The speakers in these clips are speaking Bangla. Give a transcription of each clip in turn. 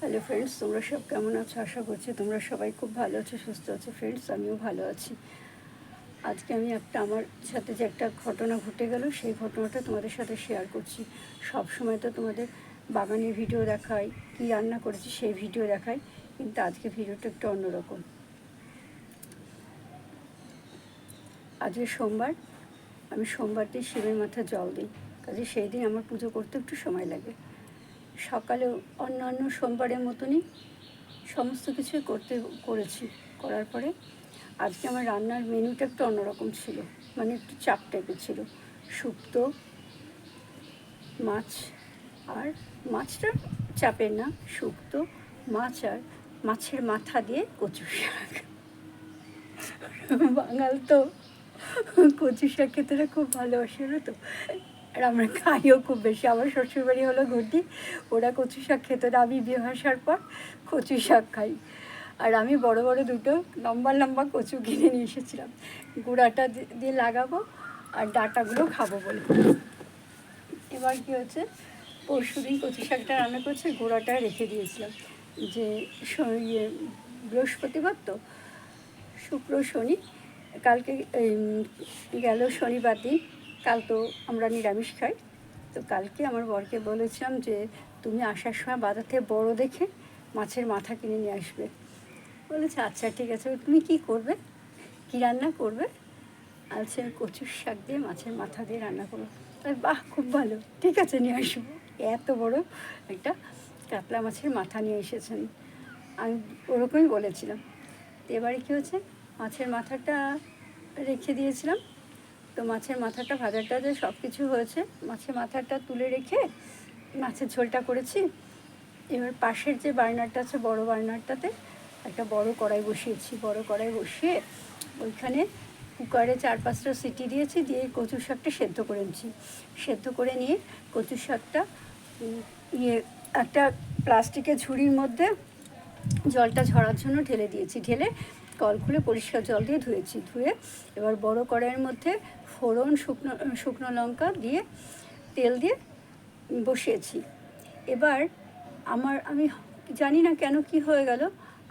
হ্যালো ফ্রেন্ডস তোমরা সব কেমন আছো? আশা করছি তোমরা সবাই খুব ভালো আছো, সুস্থ আছো। ফ্রেন্ডস আমিও ভালো আছি। আজকে আমি একটা আমার সাথে যে একটা ঘটনা ঘটে গেল, সেই ঘটনাটা তোমাদের সাথে শেয়ার করছি। সব সময় তো তোমাদের বাগানের ভিডিও দেখাই, কী রান্না করেছি সেই ভিডিও দেখাই, কিন্তু আজকে ভিডিওটা একটু অন্যরকম। আজকে সোমবার, আমি সোমবার দিন শিবের মাথায় জল দিই, কাজে সেই দিন আমার পুজো করতে একটু সময় লাগে। সকালে অন্যান্য সোমবারের মতনই সমস্ত কিছুই করতে, করেছি, করার পরে আজকে আমার রান্নার মেনুটা একটু অন্যরকম ছিল মানে একটু চাপ টাইপের ছিল। শুক্তো, মাছ আর, মাছটা চাপের না, শুক্তো, মাছ আর মাছের মাথা দিয়ে কচু শাক। বাঙাল তো কচু শাক খেতে খুব ভালোবাসে না তো? আর আমরা খাইও খুব বেশি। আমার শ্বশুরবাড়ি হলো ঘটি, ওরা কচু শাক খেত না, আমি বিয়ে আসার পর কচু শাক খাই। আর আমি বড় বড় দুটো লম্বা লম্বা কচু কিনে নিয়ে এসেছিলাম। গুঁড়াটা দিয়ে লাগাবো আর ডাটাগুলো খাব বলে। এবার কি হচ্ছে, পরশু দিন কচু শাকটা রান্না করছে গোড়াটা রেখে দিয়েছিলাম। যে ইয়ে বৃহস্পতিবার তো, শুক্র শনি, কালকে গেল শনিবার দিন। কাল তো আমরা নিরামিষ খাই। তো কালকে আমার বরকে বলেছিলাম যে, তুমি আসার সময় বাজার থেকে বড়ো দেখে মাছের মাথা কিনে নিয়ে আসবে। বলেছে আচ্ছা ঠিক আছে, তুমি কি করবে? কি রান্না করবে? আচ্ছা কচুর শাক দিয়ে মাছের মাথা দিয়ে রান্না করব। বাহ, খুব ভালো, ঠিক আছে, নিয়ে আসব। এত বড় একটা কাতলা মাছের মাথা নিয়ে এসেছেন। আমি ওরকমই বলেছিলাম। এবারে কী হচ্ছে মাছের মাথাটা রেখে দিয়েছিলাম। তো মাছের মাথাটা ভাজাটা যে সব কিছু হয়েছে, মাছের মাথাটা তুলে রেখে মাছের ঝোলটা করেছি। এবার পাশের যে বার্নারটা আছে বড় বার্নারটাতে একটা বড় কড়াই বসিয়েছি। বড় কড়াই বসিয়ে ওইখানে কুকারে চার পাঁচটা সিটি দিয়েছি, দিয়ে কচু শাকটা সেদ্ধ করে নিচ্ছি সেদ্ধ করে নিয়ে কচু শাকটা ইয়ে একটা প্লাস্টিকের ঝুড়ির মধ্যে জলটা ঝরার জন্য ঢেলে দিয়েছি। ঢেলে কল খুলে পরিষ্কার জল দিয়ে ধুয়েছি। ধুয়ে এবার বড় কড়াইয়ের মধ্যে ফোড়ন, শুকনো শুকনো লঙ্কা দিয়ে তেল দিয়ে বসিয়েছি। এবার আমার, আমি জানি না কেন কি হয়ে গেল,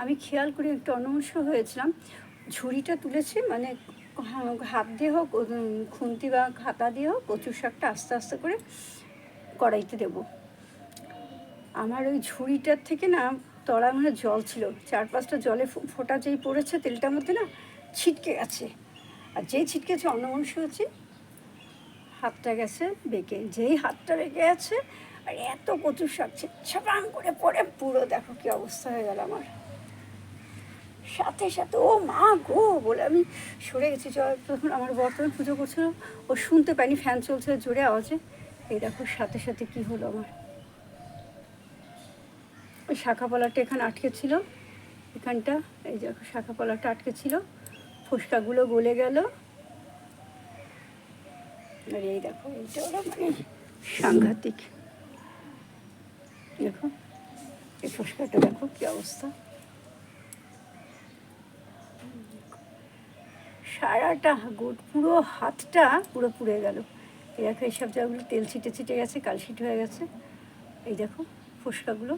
আমি খেয়াল করে একটু অনমস্য হয়েছিলাম। ঝুড়িটা তুলেছি মানে হাত দিয়ে হোক খুন্তি বা খাতা দিয়ে হোক কচু শাকটা আস্তে আস্তে করে কড়াইতে দেবো। আমার ওই ঝুড়িটার থেকে না তলার মধ্যে জল ছিল চার পাঁচটা জলে ফোঁটা যেই পড়েছে তেলটার মধ্যে না ছিটকে গেছে। আর যেই ছিটকেছে অন্যমনস্ক হচ্ছে হাতটা গেছে বেঁকে, যেই হাতটা বেঁকে আছে, আর এত কচুর শাক ছাপাং করে পড়ে, পুরো দেখো কি অবস্থা হয়ে গেল আমার। সাথে সাথে, ও মা গো, বলে আমি সরে গেছি তখন আমার বর্তমান পুজো করছিল, ও শুনতে পাইনি ফ্যান চলছে জোরে আওয়াজে। এই দেখো সাথে সাথে কি হলো আমার। ওই শাখাপলাটা এখানে আটকে ছিল, এখানটা, এই দেখো শাখাপলাটা আটকে ছিল। ফুসকাগুলো গলে গেল। আর এই দেখো এইটা হলো মানে সাংঘাতিক। দেখো, এই ফুসকাটা দেখো কি অবস্থা। সারাটা গোট পুরো হাতটা পুরো পুড়ে গেল। এই দেখো এইসব জায়গাগুলো তেল ছিটে ছিটে গেছে, কালশিট হয়ে গেছে। এই দেখো, ফুসকাগুলো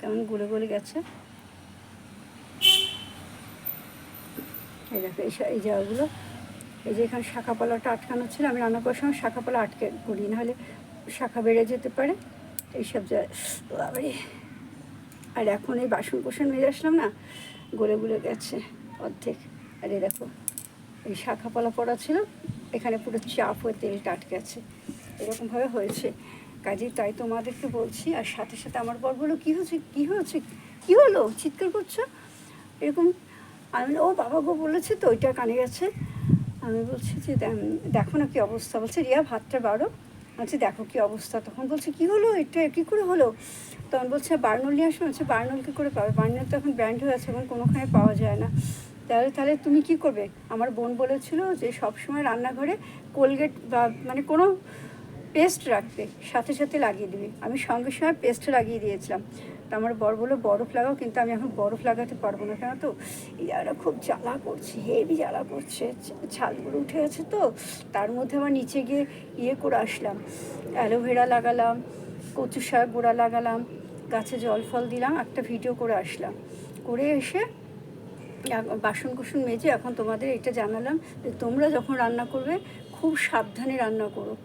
কেমন গলে গলে গেছে। এই দেখো, এই এই জায়গাগুলো। এই যে এখানে শাখাপালাটা আটকানো ছিল, আমি রান্না করার সময় শাখাপালা আটকে করি, নাহলে শাখা বেড়ে যেতে পারে। এইসব বাবারে। আর এখন এই বাসন কোসন মেজে আসলাম না, গলে গলে গেছে অর্ধেক। আর এই দেখো, এই শাখাপালা পড়া ছিল, এখানে পুরো চাপ হয়ে তেলটা আটকে আছে। এরকমভাবে হয়েছে। কাজেই তাই তোমাদেরকে বলছি, আর সাথে সাথে আমার বর বলো কী হয়েছে? কী হয়েছে? কী হলো? চিৎকার করছ? এরকম আমি ও বাবা গো বলেছে তো, ওইটা কানে গেছে। আমি বলছি যে, দেখো না কী অবস্থা। বলছে, রিয়া, ভাতটা বাড়ো। বলছি, দেখো কী অবস্থা। তখন বলছে, কী হলো? এটা কী করে হলো? তখন বলছে, বার্নল নিয়ে আসো। বলছে, বার্নল কী করে পাবে? বার্নল তো এখন ব্র্যান্ড হয়ে আছে, এখন কোনোখানে পাওয়া যায় না। তাহলে তাহলে তুমি কি করবে? আমার বোন বলেছিল যে সব সময় রান্নাঘরে কোলগেট বা মানে কোনো পেস্ট রাখবে, সাথে সাথে লাগিয়ে দিবে। আমি সঙ্গে সঙ্গে পেস্ট লাগিয়ে দিয়েছিলাম। তা আমার বর বলল, বরফ লাগাও, কিন্তু আমি এখন বরফ লাগাতে পারব না কেন তো? ইয়ারা খুব জ্বালা করছে, হেভি জ্বালা করছে, ছা- ছালগুলো উঠে গেছে তো, তার মধ্যে আমার নিচে গিয়ে ইয়ে করে আসলাম, অ্যালোভেরা লাগালাম, কচু শাক গোড়া লাগালাম, গাছে জল ফল দিলাম, একটা ভিডিও করে আসলাম। করে এসে বাসন কুসন মেজে এখন তোমাদের এটা জানালাম যে তোমরা যখন রান্না করবে, খুব সাবধানে রান্না করো।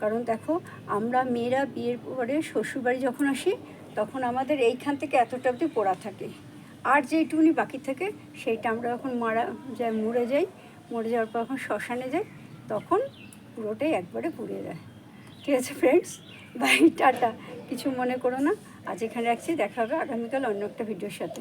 কারণ দেখো, আমরা মেয়েরা বিয়ের পরে শ্বশুরবাড়ি যখন আসি তখন আমাদের এইখান থেকে এতটা অবধি পোড়া থাকে। আর যেইটুকুনি বাকি থাকে, সেইটা আমরা যখন মারা যায়, মরে যাই। মরে যাওয়ার পর যখন শ্মশানে যাই, তখন পুরোটাই একবারে পুড়ে যায়। ঠিক আছে ফ্রেন্ডস বাই টাটা। কিছু মনে করো না। আজ এখানে রাখছি। দেখা হবে আগামীকাল অন্য একটা ভিডিওর সাথে।